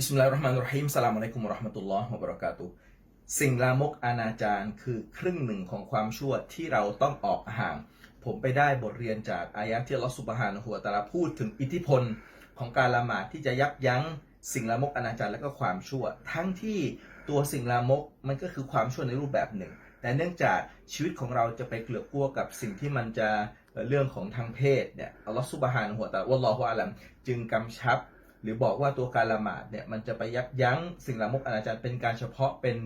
บิสมิลลาฮิรเราะห์มานิรเราะฮีมสลามอะลัยกุมวะเราะห์มะตุลลอฮ์วะบะเราะกาตุสิ่งลามกอนาจารคือครึ่งหนึ่งของความชั่วที่เราต้องออกห่าง ผมไปได้บทเรียนจากอายะที่อัลลอฮ์ซุบฮานะฮูวะตะอาลาพูดถึงอิทธิพลของการละหมาดที่จะยับยั้งสิ่งลามกอนาจารและก็ความชั่ว ทั้งที่ตัวสิ่งลามกมันก็คือความชั่วในรูปแบบหนึ่ง แต่เนื่องจากชีวิตของเราจะไปเกลือกกลัวกับสิ่งที่มันจะเรื่องของทางเพศเนี่ยอัลลอฮ์ซุบฮานะฮูวะตะอาลาวัลลอฮุอาลัมจึงกำชับ หรือบอกว่าตัวการละหมาดเนี่ยมันจะไปยับยั้งสิ่งละมกอนาจารเป็นการเฉพาะเป็น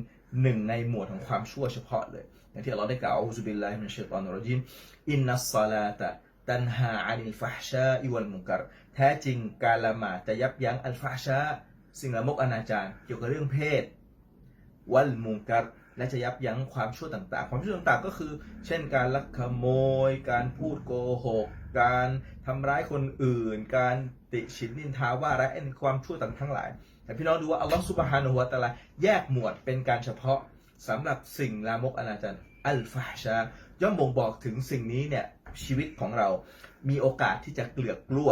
หนึ่งในหมวดของความชั่วเฉพาะเลยอย่างที่เราได้กล่าวอูซุบิลลาฮิมินชัยฏอนรจีมอินนัสซาลาตะตันฮาอานิลฟะฮชาอิวัลมุกัรแท้จริงการละหมาดจะยับยั้งอัลฟะฮชาสิ่งละมกอนาจารเกี่ยวกับเรื่องเพศ วัลมุกัร และจะยับยั้งความชั่วต่างๆ ความชั่วต่างๆ ก็คือ เช่นการลักขโมย การพูดโกหก การทำร้ายคนอื่น การติฉินนินทาว่าร้ายความชั่วต่างทั้งหลาย แต่พี่น้องดูว่าอัลลอฮฺสุบฮานะฮูวะตะอาลาแยกหมวดเป็นการเฉพาะสำหรับสิ่งลามกอนาจารอัลฟาชาย่อมบ่งบอกถึงสิ่งนี้เนี่ยชีวิตของเรา มีโอกาสที่จะเกลือกกลัว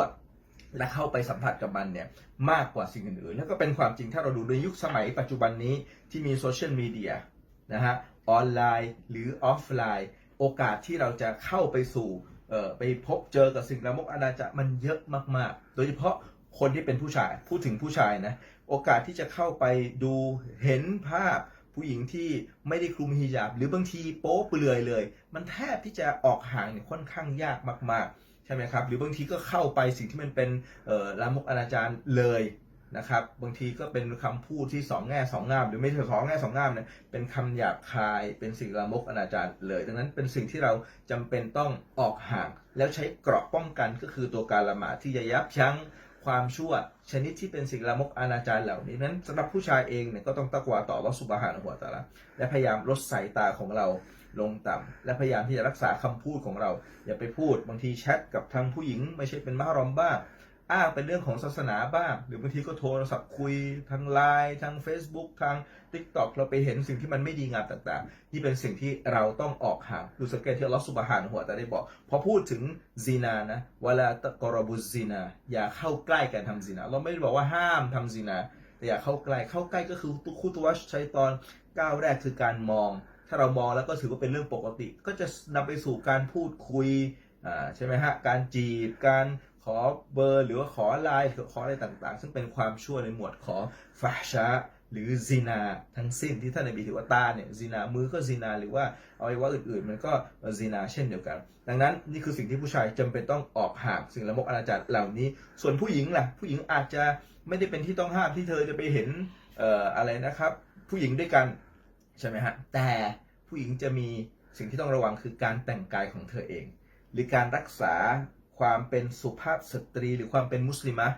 และเข้าไปสัมผัสกับมันเนี่ยมากกว่าสิ่งอื่นๆ แล้วก็เป็นความจริงถ้าเราดูในยุคสมัยปัจจุบันนี้ที่มีโซเชียลมีเดีย นะฮะออนไลน์หรือออฟไลน์ โอกาสที่เราจะเข้าไปสู่ไปพบเจอกับสิ่งละมกอนาจารมันเยอะมากๆ โดยเฉพาะคนที่เป็นผู้ชายพูดถึงผู้ชายนะโอกาสที่จะเข้าไปดูเห็นภาพผู้หญิงที่ไม่ได้คลุมฮิญาบ หรือบางทีโป๊เปลือยเลย มันแทบที่จะออกห่างเนี่ยค่อนข้างยากมากๆ ใช่ไหมครับ หรือบางทีก็เข้าไปสิ่งที่มันเป็นลามกอนาจารเลย นะครับ บางทีก็เป็นคำพูดที่สองแง่สองงาม หรือไม่ใช่สองแง่สองงามเนี่ยเป็นคำหยาบคายเป็นสิ่งลามกอนาจารเลยดังนั้นเป็นสิ่งที่เราจำเป็นต้องออกห่าง แล้วใช้เกราะป้องกันก็คือตัวการละหมาดที่จะยับยั้งความชั่วชนิดที่เป็นสิ่งลามกอนาจารเหล่านี้นั้นสำหรับผู้ชายเองเนี่ยก็ต้องตะกวาต่ออัลลอฮฺสุบฮานะฮูวตาลาและพยายามลดสายตาของเราลงต่ำและพยายามที่จะรักษาคำพูดของเรา อย่าไปพูดบางทีแชทกับทางผู้หญิง ไม่ใช่เป็นมารอมบ้าง อ้างเป็นเรื่องของศาสนาบ้าง หรือบางทีก็โทรศัพท์คุยทางไลน์ทาง Facebook ทาง TikTok เราไปเห็นสิ่งที่มันไม่ดีงามต่างๆนี่เป็นสิ่งที่เราต้องออกห่างดูสังเกตที่ลอสุบฮานะฮูวะตะอาได้บอกพอพูดถึงซีนานะเวลาตะกรบุซีนา อย่าเข้าใกล้การทำซีนา เราไม่ได้บอกว่าห้ามทำซีนา แต่อย่าเข้าใกล้เข้าใกล้ก็คือตุคุตวัชชัยตอนก้าวแรกคือการมอง ถ้าเรามองแล้วก็ถือว่าเป็นเรื่องปกติ ก็จะนำไปสู่การพูดคุยใช่ไหมฮะการจีบการ ขอเบอร์หรือว่าขอไลน์หรือขออะไรต่างๆ ซึ่งเป็นความชั่วในหมวดของฟาชาหรือซินาทั้งสิ้นที่ท่านนบีถือว่าตาเนี่ยซินามือก็ซินาหรือว่าเอาไวัยวะอื่นๆ มันก็ซินาเช่นเดียวกัน ดังนั้นนี่คือสิ่งที่ผู้ชายจำเป็นต้องออกห่างสิ่งละมกอนาจารเหล่านี้ ส่วนผู้หญิงล่ะ ผู้หญิงอาจจะไม่ได้เป็นที่ต้องห้ามที่เธอจะไปเห็นเอ่ออะไรนะครับ ผู้หญิงด้วยกันใช่ไหมฮะแต่ผู้หญิงจะมีสิ่งที่ต้องระวังคือการแต่งกายของเธอเอง หรือการรักษา ความเป็นสุภาพสตรีหรือความเป็นมุสลิมะ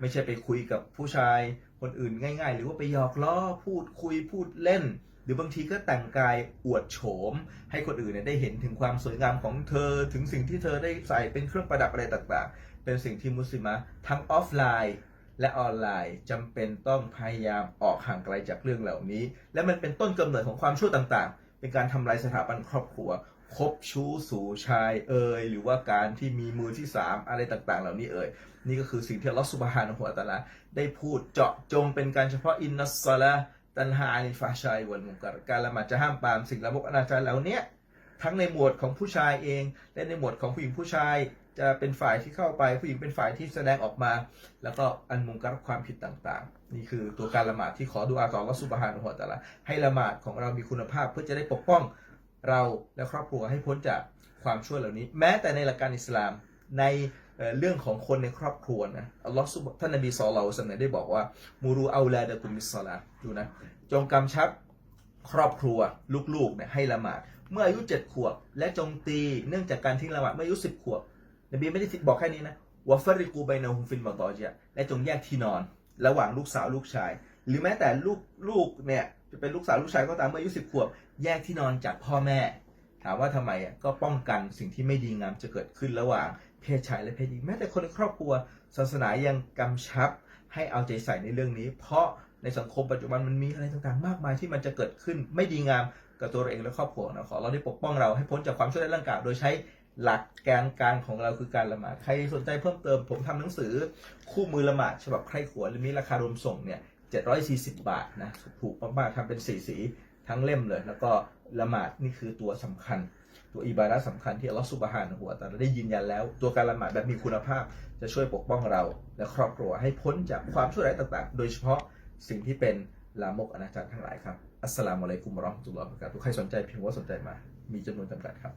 ไม่ใช่ไปคุยกับผู้ชายคนอื่นง่าย ๆ หรือว่าไปหยอกล้อพูดคุยพูดเล่น หรือบางทีก็แต่งกายอวดโฉม ให้คนอื่นเนี่ยได้เห็นถึงความสวยงามของเธอถึงสิ่งที่เธอได้ใส่เป็นเครื่องประดับอะไรต่างๆ เป็นสิ่งที่มุสลิมะทั้งออฟไลน์และออนไลน์จำเป็นต้องพยายามออกห่างไกลจากเรื่องเหล่านี้ และมันเป็นต้นกำเนิดของความชั่วต่างๆ เป็นการทำลายสถาบันครอบครัว คบชู้สู่ชายเอ่ยหรือว่าการที่มีมือที่สามอะไรต่างๆ เหล่านี้เอ่ยนี่ก็คือสิ่งที่ลอสุบฮานะฮูวตะอาลาได้พูดเจาะจงเป็นการเฉพาะอินนัสซาลาตันฮานิฟาชัยวัลมุกัรการละหมาดจะห้ามปรามสิ่งละมกอนาจารเหล่านี้ทั้งในหมวดของผู้ชายเอง และในหมวดของผู้หญิงผู้ชายจะเป็นฝ่ายที่เข้าไปผู้หญิงเป็นฝ่ายที่แสดงออกมา แล้วก็อันมุงกัรความผิดต่างๆ นี่คือตัวการละหมาดที่ขอดูอาต่ออัลลอฮฺสุบฮานะฮูวตะลาให้ละหมาดของเรามีคุณภาพเพื่อจะได้ปกป้อง เราและครอบครัวให้พ้นจากความชั่วเหล่านี้ แม้แต่ในหลักการอิสลามในเเรื่องของคนในครอบครัวนะอัลลอฮฺซุบท่านนบีสอลลาสันได้บอกว่ามูรูเอาลาดะกุมิสซาลาดูนะจงกำชับครอบครัวลูกๆเนี่ยให้ละหมาด เมื่ออายุเจ็ดขวบ และจงตีเนื่องจากการทิ้งละหมาดเมื่ออายุสิบขวบ นบีไม่ได้บอกแค่นี้นะวะฟริกูไบนาฮุมฟินมาตอจยและจงแยกที่นอน ระหว่างลูกสาวลูกชาย หรือแม้แต่ลูกลูกเนี่ยจะเป็นลูกสาวลูกชายก็ตามเมื่ออายุสิบขวบ แยกที่นอนจากพ่อแม่ ถามว่าทำไมอะก็ป้องกันสิ่งที่ไม่ดีงามจะเกิดขึ้นระหว่างเพศชายและเพศหญิงแม้แต่คนในครอบครัว ศาสนายังกำชับให้เอาใจใส่ในเรื่องนี้ เพราะในสังคมปัจจุบันมันมีอะไรต่างๆ มากมายที่มันจะเกิดขึ้นไม่ดีงามกับตัวเราเองและครอบครัวนะขอเราได้ปกป้องเราให้พ้นจากความชั่วในร่างกายโดยใช้หลักแกนการของเราคือการละหมาดใครสนใจเพิ่มเติมผมทำหนังสือคู่มือละหมาดฉบับใครขวญหรือมีราคารวมส่งเนี่ย 740 บาทนะถูกมากๆทำเป็นสีสีทั้งเล่มเลย แล้วก็ละหมาดนี่คือตัวสำคัญ ตัวอิบาดะห์สำคัญที่อัลลอฮฺสุบฮานะฮูวะตะอาลาได้ยืนยันแล้ว ตัวการละหมาดแบบมีคุณภาพจะช่วยปกป้องเรา และครอบครัวให้พ้นจากความชั่วร้ายต่างๆ โดยเฉพาะสิ่งที่เป็นลามกอนาจารทั้งหลายครับอัสสลามุอะลัยกุมราะห์มะตุลลอฮ์วะบะเระกาตุฮ์ใครสนใจพิมพ์ว่าสนใจมา มีจำนวนจำกัดครับ